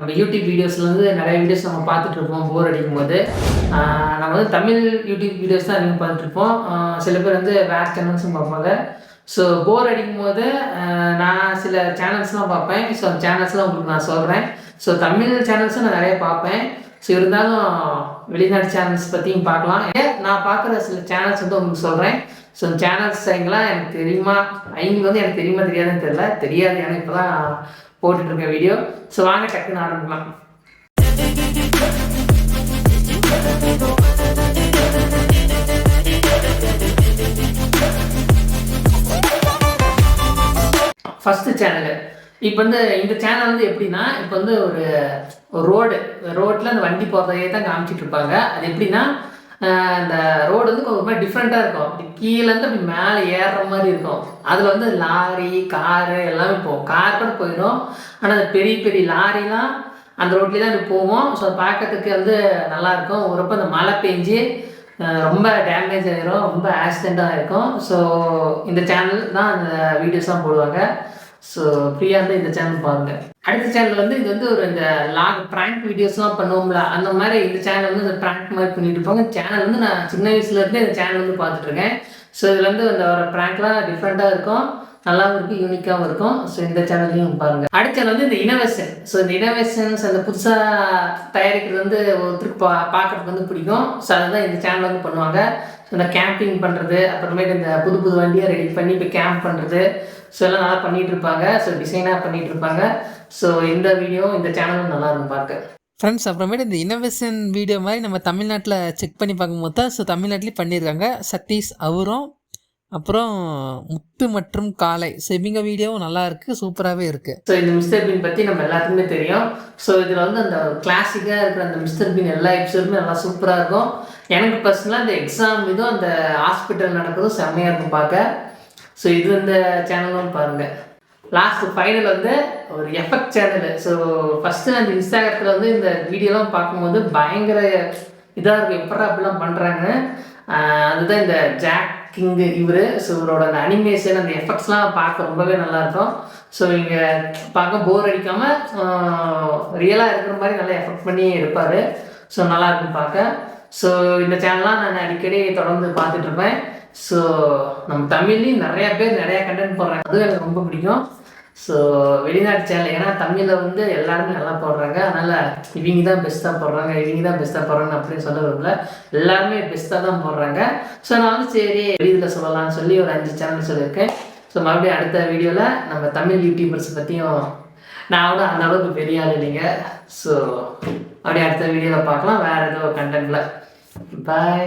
நம்ம யூடியூப் வீடியோஸ்லேருந்து நிறைய வீடியோஸ் நம்ம பார்த்துட்ருப்போம் போர் அடிக்கும் போது நம்ம வந்து தமிழ் யூடியூப் வீடியோஸ் தான் அதிகம் பார்த்துட்ருப்போம். சில பேர் வந்து வேறு சேனல்ஸும் பார்ப்பாங்க. ஸோ போர் அடிக்கும் போது நான் சில சேனல்ஸ்லாம் பார்ப்பேன். ஸோ அந்த சேனல்ஸ்லாம் உங்களுக்கு நான் சொல்கிறேன் ஸோ தமிழ் சேனல்ஸும் நான் நிறைய பார்ப்பேன். ஸோ இருந்தாலும் வெளிநாட்டு சேனல்ஸ் பற்றியும் பார்க்கலாம். ஏன் நான் பார்க்குற சில சேனல்ஸ் வந்து உங்களுக்கு சொல்கிறேன் ஸோ சேனல்ஸ் எங்கெல்லாம் எனக்கு தெரியுமா? ஐங்க வந்து எனக்கு தெரியுமா தெரியாதுன்னு தெரியல. தெரியாது. எனக்கு இப்போ தான் போட்டுட்ருக்க வீடியோ ஸோ வாங்க டக்குன்னு ஆரம்பிக்கலாம். ஃபஸ்ட்டு சேனலு இப்போ வந்து இந்த சேனல் வந்து எப்படின்னா இப்போ வந்து ஒரு ரோடு ரோட்டில் அந்த வண்டி போகிறதையே தான் காமிச்சிட்டு இருப்பாங்க அது எப்படின்னா அந்த ரோடு வந்து ஒரு டிஃப்ரெண்ட்டாக இருக்கும். அப்படி கீழேருந்து அப்படி மேலே ஏறுற மாதிரி இருக்கும். அதில் வந்து லாரி காரு எல்லாமே போகும். கார் கூட போயிடும். ஆனால் அந்த பெரிய பெரிய லாரிலாம் அந்த ரோட்லேயே தான் இப்படி போவோம். ஸோ அதை பார்க்கறதுக்கு வந்து நல்லாயிருக்கும் ஒருப்போ அந்த மழை பெஞ்சு ரொம்ப டேமேஜ் ஆகிரும் ரொம்ப ஆக்சிடெண்ட்டாக இருக்கும். ஸோ இந்த சேனல் தான் அந்த வீடியோஸ்லாம் போடுவாங்க. ஸோ ஃப்ரீயாக இருந்தால் இந்த சேனல் பாருங்கள் அடுத்த சேனல் வந்து இது வந்து ஒரு இந்த லாக் ப்ராங்க் வீடியோஸ்லாம் பண்ணுவோம்ல அந்த மாதிரி இந்த சேனல் வந்து இந்த ப்ராங்க் மாதிரி பண்ணிட்டு இருப்பாங்க. சேனல் வந்து நான் சின்ன வயசுலேருந்தே இந்த சேனல் வந்து பார்த்துட்ருக்கேன் ஸோ இதில் வந்து அந்த ஒரு ப்ராங்க்லாம் டிஃப்ரெண்ட்டாக இருக்கும் நல்லாவும் இருக்கும் யூனிக்காகவும் இருக்கும். ஸோ இந்த சேனல்லையும் பாருங்க. அடுத்த சேனல் வந்து இந்த இனோவேஷன் ஸோ இந்த இனோவேஷன்ஸ் அந்த புதுசாக தயாரிக்கிறது வந்து ஒருத்தருக்கு பா பார்க்கறதுக்கு வந்து பிடிக்கும். ஸோ அதுதான் இந்த சேனல் வந்து பண்ணுவாங்க. ஸோ இந்த கேம்பிங் பண்ணுறது அப்புறமேட்டு இந்த புது புது வண்டியை ரெடி பண்ணி இப்போ கேம்ப் பண்ணுறது ஸோ எல்லாம் நல்லா பண்ணிட்டு இருப்பாங்க ஸோ டிசைனாக பண்ணிட்டு இருப்பாங்க ஸோ இந்த வீடியோ இந்த சேனலும் நல்லா இருக்கும் பார்க்க ஃப்ரெண்ட்ஸ் அப்புறமேட்டு இந்த இன்னோவேஷன் வீடியோ மாதிரி நம்ம தமிழ்நாட்டில் செக் பண்ணி பார்க்கும்போது தான் ஸோ தமிழ்நாட்டிலையும் பண்ணியிருக்காங்க. சதீஷ் அவரும் அப்புறம் முத்து மற்றும் காலை ஸோ இவங்க வீடியோவும் நல்லா இருக்குது சூப்பராகவே இருக்குது ஸோ இந்த மிஸ்டர் பீன் பற்றி நம்ம எல்லாத்துக்குமே தெரியும். ஸோ இதில் வந்து அந்த கிளாசிக்காக இருக்கிற அந்த மிஸ்டர் பீன் எல்லா எபிசோடுமே நல்லா சூப்பராக இருக்கும். எனக்கு பர்சனலாக அந்த எக்ஸாம் இதுவும் அந்த ஹாஸ்பிட்டல் நடக்கிறதும் செம்மையாக இருக்கும் பார்க்க ஸோ இது இந்த சேனலும் பாருங்கள் லாஸ்ட் ஃபைனல் வந்து ஒரு எஃபெக்ட் சேனல் ஸோ ஃபஸ்ட்டு அந்த இன்ஸ்டாகிராமத்தில் வந்து இந்த வீடியோலாம் பார்க்கும்போது பயங்கர இதாக இருக்கும். எப்படா அப்படிலாம் பண்ணுறாங்க அதுதான் இந்த ஜாக் கிங்கு இவர். ஸோ இவரோட அந்த அனிமேஷன் அந்த எஃபெக்ட்ஸ்லாம் பார்க்க ரொம்பவே நல்லாயிருக்கும். ஸோ இங்கே பார்க்க போர் அடிக்காமல் ரியலாக இருக்கிற மாதிரி நல்லா எஃபெக்ட் பண்ணி இருப்பார். ஸோ நல்லாயிருக்கும் பார்க்க. ஸோ இந்த சேனல்லாம் நான் அடிக்கடி தொடர்ந்து பார்த்துட்ருப்பேன் ஸோ நம்ம தமிழ்லேயும் நிறைய பேர் நிறைய கண்டென்ட் போடுறாங்க. அதுவும் எனக்கு ரொம்ப பிடிக்கும். ஸோ வெளிநாட்டு சேனல் ஏன்னா தமிழில் வந்து எல்லாருமே நல்லா போடுறாங்க. அதனால் இவங்க தான் பெஸ்ட்டாக போடுறாங்க இவங்க தான் பெஸ்ட்டாக போடுறாங்க அப்படின்னு சொல்ல விரும்பல. எல்லாருமே பெஸ்ட்டாக தான் போடுறாங்க. ஸோ நான் வந்து சரி வெளியில் சொல்லலாம்னு சொல்லி ஒரு அஞ்சு சேனல் சொல்லியிருக்கேன். ஸோ மறுபடியும் அடுத்த வீடியோவில் நம்ம தமிழ் யூடியூபர்ஸ் பற்றியும் நான் கூட அந்த அளவுக்கு பெரிய ஆள் இல்லைங்க. ஸோ அப்படியே அடுத்த வீடியோவில் பார்க்கலாம். வேறு ஏதோ கண்டென்ட்டில் பாய்